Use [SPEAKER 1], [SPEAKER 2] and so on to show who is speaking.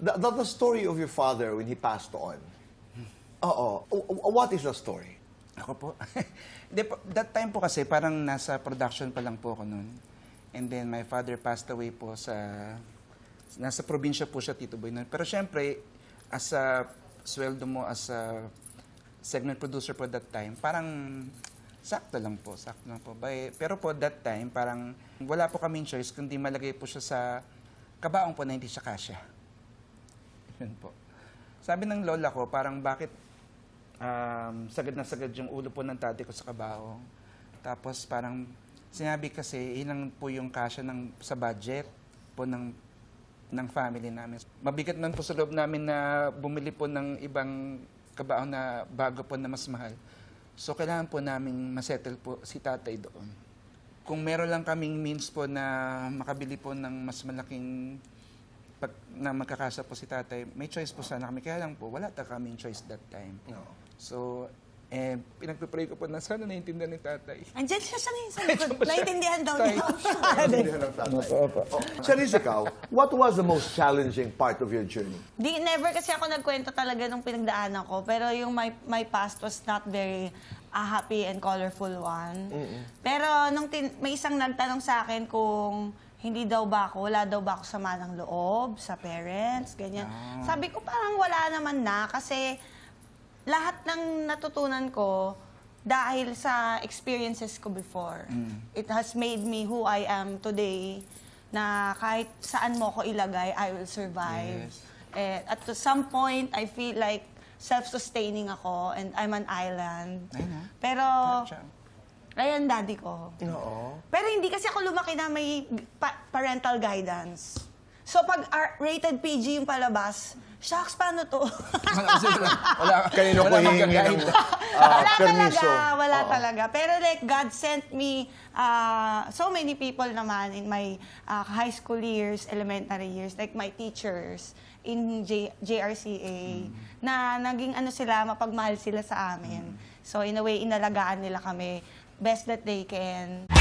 [SPEAKER 1] The, the, the story of your father when he passed on. Oo. What is the story?
[SPEAKER 2] Ako po. Hindi that time po kasi parang nasa production pa lang po ako noon. And then my father passed away po sa nasa probinsya po siya Tito Boy noon. Pero syempre as a sweldo mo as a segment producer po that time, parang sakto lang po, sakto lang po. By, pero po that time parang wala po kaming choice kundi malagay po siya sa kabaong po na hindi siya kasya. Yun po. Sabi ng lola ko, parang bakit um, sagad na sagad yung ulo po ng tatay ko sa kabaho. Tapos parang sinabi kasi, ilang po yung kasya ng, sa budget po ng, ng family namin. Mabigat man po sa loob namin na bumili po ng ibang kabaho na bago po na mas mahal. So kailangan po namin masettle po si tatay doon. Kung meron lang kaming means po na makabili po ng mas malaking pag na magkakasa po si tatay, may choice po sana kami. Kaya lang po, wala ta kaming choice that time. So, eh, pinagpipray ko po na sana naiintindihan ni tatay.
[SPEAKER 3] Andyan siya sa sa likod. Naintindihan daw niya.
[SPEAKER 1] Naintindihan ng tatay. Oh, Charisse, ikaw, what was the most challenging part of your journey?
[SPEAKER 3] Di, never kasi ako nagkwento talaga nung pinagdaanan ko. Pero yung my, my past was not very a happy and colorful one. Pero nung tin, may isang nagtanong sa akin kung hindi daw ba ako, wala daw ba ako sama ng loob sa parents, ganyan. Sabi ko parang wala naman na kasi lahat ng natutunan ko dahil sa experiences ko before. It has made me who I am today na kahit saan mo ko ilagay, I will survive.
[SPEAKER 2] Yes.
[SPEAKER 3] Eh, at to some point, I feel like self-sustaining ako and I'm an island.
[SPEAKER 2] Ayun na.
[SPEAKER 3] Pero,
[SPEAKER 2] Siya.
[SPEAKER 3] Ayan daddy ko.
[SPEAKER 1] Oo.
[SPEAKER 3] Pero hindi kasi ako lumaki na may pa- parental guidance. So pag R- rated PG yung palabas, shucks, paano to?
[SPEAKER 2] wala,
[SPEAKER 1] Kanino ko
[SPEAKER 2] wala
[SPEAKER 1] hihingi
[SPEAKER 2] mag-guide.
[SPEAKER 1] ng ah,
[SPEAKER 3] wala
[SPEAKER 1] permiso?
[SPEAKER 3] talaga, wala talaga. Pero like, God sent me uh, so many people naman in my uh, high school years, elementary years, like my teachers in J- JRCA, na naging ano sila, mapagmahal sila sa amin. So in a way, inalagaan nila kami best that they can.